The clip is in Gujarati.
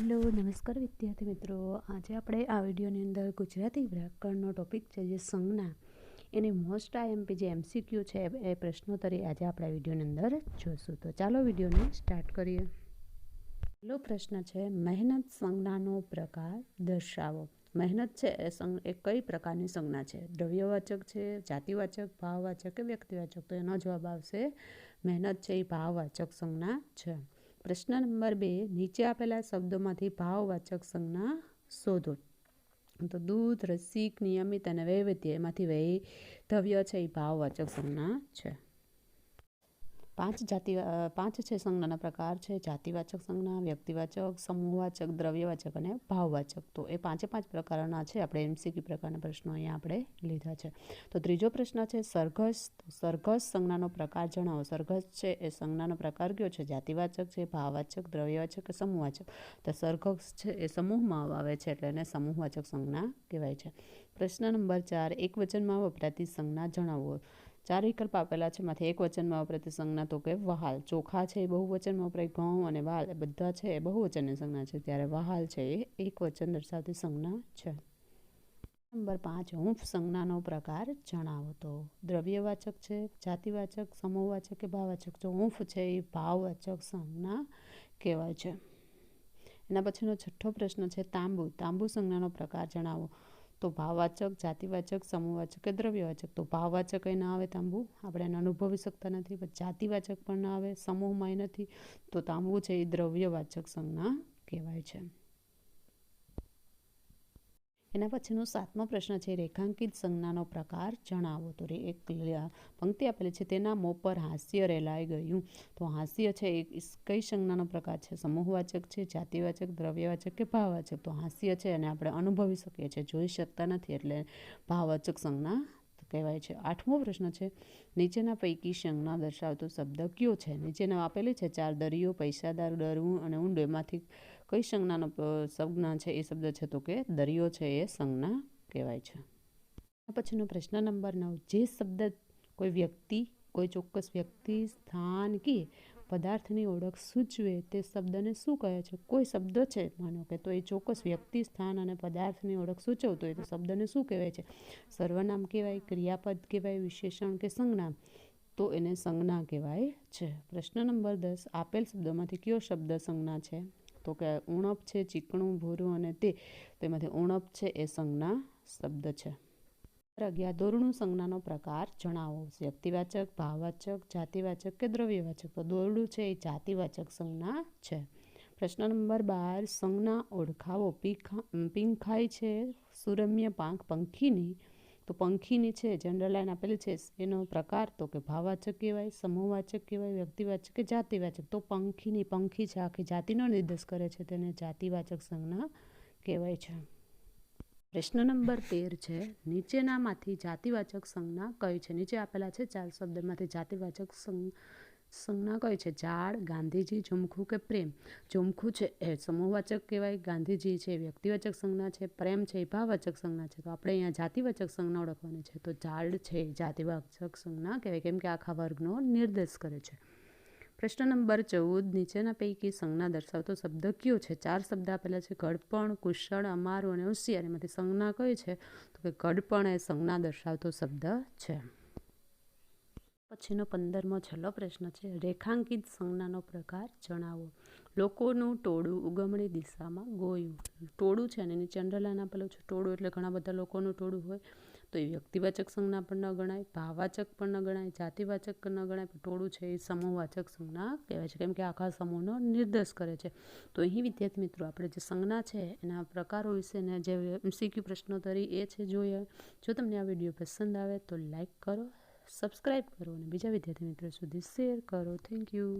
હેલો, નમસ્કાર વિદ્યાર્થી મિત્રો. આજે આપણે આ વિડીયોની અંદર ગુજરાતી વ્યાકરણનો ટોપિક છે જે સંજ્ઞા. એની મોસ્ટ આઈએમપી જે એમસીક્યુ છે એ પ્રશ્નોત્તરી આજે આપણે વિડીયોની અંદર જોઈશું તો ચાલો વિડીયોને સ્ટાર્ટ કરીએ. પહેલો પ્રશ્ન છે, મહેનત સંજ્ઞાનો પ્રકાર દર્શાવો. મહેનત છે એ એ કઈ પ્રકારની સંજ્ઞા છે? દ્રવ્યવાચક છે, જાતિવાચક, ભાવવાચક કે વ્યક્તિવાચક? તો એનો જવાબ આવશે, મહેનત છે એ ભાવવાચક સંજ્ઞા છે. પ્રશ્ન નંબર બે, નીચે આપેલા શબ્દોમાંથી ભાવવાચક સંજ્ઞા શોધો. તો દૂધ, રસિક, નિયમિત અને વૈવિધ્ય, એમાંથી વૈધવ્ય છે એ ભાવવાચક સંજ્ઞા છે. પાંચ જાતિ પાંચ છે સંજ્ઞાના પ્રકાર છે. જાતિવાચક સંજ્ઞા, વ્યક્તિવાચક, સમૂહવાચક, દ્રવ્યવાચક અને ભાવવાચક. તો એ પાંચે પાંચ પ્રકારના છે. આપણે એમસીક્યુ પ્રકારના પ્રશ્નો અહીંયા આપણે લીધા છે. તો ત્રીજો પ્રશ્ન છે, સરઘસ સરઘસ સંજ્ઞાનો પ્રકાર જણાવો. સરઘસ છે એ સંજ્ઞાનો પ્રકાર કયો છે? જાતિવાચક છે, ભાવવાચક, દ્રવ્યવાચક કે સમૂહવાચક? તો સરઘસ છે એ સમૂહમાં આવે છે એટલે એને સમૂહવાચક સંજ્ઞા કહેવાય છે. પ્રશ્ન નંબર ચાર, એક વચનમાં વપરાતી સંજ્ઞા જણાવો. ચાર વિકલ્પ આપેલા છે. માંથી એક વચનમાં વપરાતી સંજ્ઞા તો કે વહાલ. ચોખા છે એ બહુવચનમાં વપરાય. ઘઉં અને વાલ બધા છે એ બહુવચનની સંજ્ઞા છે. ત્યારે વહાલ છે એ એક વચન દર્શાવતી સંજ્ઞા છે. નંબર પાંચ. હુંફ સંજ્ઞાનો પ્રકાર જણાવો તો દ્રવ્યવાચક છે, જાતિવાચક, સમૂહવાચક કે ભાવવાચક જો હુંફ છે એ ભાવવાચક સંજ્ઞા કહેવાય છે. એના પછીનો છઠ્ઠો પ્રશ્ન છે તાંબુ. તાંબુ સંજ્ઞાનો પ્રકાર જણાવો. તો ભાવવાચક જાતિવાચક, સમૂહવાચક કે દ્રવ્યવાચક? તો ભાવવાચક એ ના આવે તાંબુ. આપણે એને અનુભવી શકતા નથી. પણ જાતિવાચક પણ ના આવે સમૂહમાં નથી. તો તાંબુ છે એ દ્રવ્યવાચક સંજ્ઞા કહેવાય છે. એના પછીનો સાતમો પ્રશ્ન છે, રેખાંકિત સંજ્ઞાનો પ્રકાર જણાવો. તો એક પંક્તિ આપેલી છે, તેના મોં પર હાસ્ય રેલાઈ ગયું. તો હાસ્ય છે, એ કઈ સંજ્ઞાનો પ્રકાર છે? સમૂહવાચક છે, જાતિવાચક, દ્રવ્યવાચક કે ભાવવાચક? તો હાસ્ય છે અને આપણે અનુભવી શકીએ છીએ, જોઈ શકતા નથી, એટલે ભાવવાચક સંજ્ઞા કહેવાય છે. આઠમો પ્રશ્ન છે, નીચેના પૈકી સંજ્ઞા દર્શાવતો શબ્દ કયો છે? નીચેના આપેલી છે, ચાર દરિયો, પૈસાદાર, ડરવું અને ઊંડો, એમાંથી કઈ સંજ્ઞાનો સંજ્ઞા છે એ શબ્દ છે તો કે દરિયો છે એ સંજ્ઞા કહેવાય છે. પછીનો પ્રશ્ન નંબર નવ, જે શબ્દ કોઈ વ્યક્તિ, કોઈ ચોક્કસ વ્યક્તિ, સ્થાન કે પદાર્થની ઓળખ સૂચવે તે શબ્દને શું કહે છે? કોઈ શબ્દ છે? માનો કે તો એ ચોક્કસ વ્યક્તિ, સ્થાન અને પદાર્થની ઓળખ સૂચવતો હોય તો શબ્દને શું કહેવાય છે? સર્વનામ કહેવાય, ક્રિયાપદ કહેવાય, વિશેષણ કે સંજ્ઞા? તો એને સંજ્ઞા કહેવાય છે. પ્રશ્ન નંબર દસ, આપેલ શબ્દોમાંથી કયો શબ્દ સંજ્ઞા છે? તો કે ઉણપ છે, ચીકણું, ભૂરું અને તે. તેમાંથી ઉણપ છે, એ સંજ્ઞા શબ્દ છે. અગિયાર દોરડું સંજ્ઞાનો પ્રકાર જણાવો. વ્યક્તિવાચક ભાવવાચક જાતિવાચક કે દ્રવ્યવાચક? તો દોરડું છે, એ જાતિવાચક સંજ્ઞા છે. પ્રશ્ન નંબર બાર, સંજ્ઞા ઓળખાવો. પીંખાય છે, સુરમ્ય પાંખ પંખીની તો પંખીની છે જનરલ લાઈન આપેલી છે, એનો પ્રકાર તો કે ભાવવાચક કહેવાય, સમૂહવાચક કહેવાય, વ્યક્તિવાચક કે જાતિવાચક. તો પંખીની, પંખી છે, આખી જાતિનો નિર્દેશ કરે છે, તેને જાતિવાચક સંજ્ઞા કહેવાય છે. પ્રશ્ન નંબર તેર છે, નીચેનામાંથી જાતિવાચક સંજ્ઞા કઈ છે? નીચે આપેલા છે, ચાર શબ્દમાંથી જાતિવાચક સંજ્ઞા કઈ છે ઝાડ ગાંધીજી ઝુમખું કે પ્રેમ? ઝુમખું છે એ સમૂહવાચક કહેવાય, ગાંધીજી છે વ્યક્તિવાચક સંજ્ઞા છે, પ્રેમ છે એ ભાવવાચક સંજ્ઞા છે. તો આપણે અહીંયા જાતિવાચક સંજ્ઞા ઓળખવાની છે. તો ઝાડ છે જાતિવાચક સંજ્ઞા કહેવાય, કેમ કે આખા વર્ગનો નિર્દેશ કરે છે. પ્રશ્ન નંબર ચૌદ, નીચેના પૈકી સંજ્ઞા દર્શાવતો શબ્દ કયો છે? ચાર શબ્દ આપેલા છે ગડપણ કુશળ, અમારું અને હોશિયાર એમાંથી સંજ્ઞા કઈ છે? તો કે ગડપણ એ સંજ્ઞા દર્શાવતો શબ્દ છે. પછીનો પંદરમો છેલ્લો પ્રશ્ન છે. રેખાંકિત સંજ્ઞાનો પ્રકાર જણાવો. લોકોનું ટોળું ઉગમણી દિશામાં ગોયું. ટોળું છે અને એની ચંદ્રલાન આપેલું છે. ટોળું એટલે ઘણા બધા લોકોનું ટોળું હોય. તો એ વ્યક્તિવાચક સંજ્ઞા પણ ન ગણાય ભાવવાચક પણ ન ગણાય, જાતિવાચક ન ગણાય ટોળું છે એ સમૂહવાચક સંજ્ઞા કહેવાય છે. કેમ કે આખા સમૂહનો નિર્દેશ કરે છે. તો અહીં વિદ્યાર્થી મિત્રો, આપણે જે સંજ્ઞા છે, એના પ્રકારો વિશેને જે એમસીક્યુ પ્રશ્નોત્તરી એ છે જોઈએ જો તમને આ વીડિયો પસંદ આવે તો લાઈક કરો સબસ્ક્રાઈબ કરો અને બીજા વિદ્યાર્થી મિત્રો સુધી શેર કરો. Thank you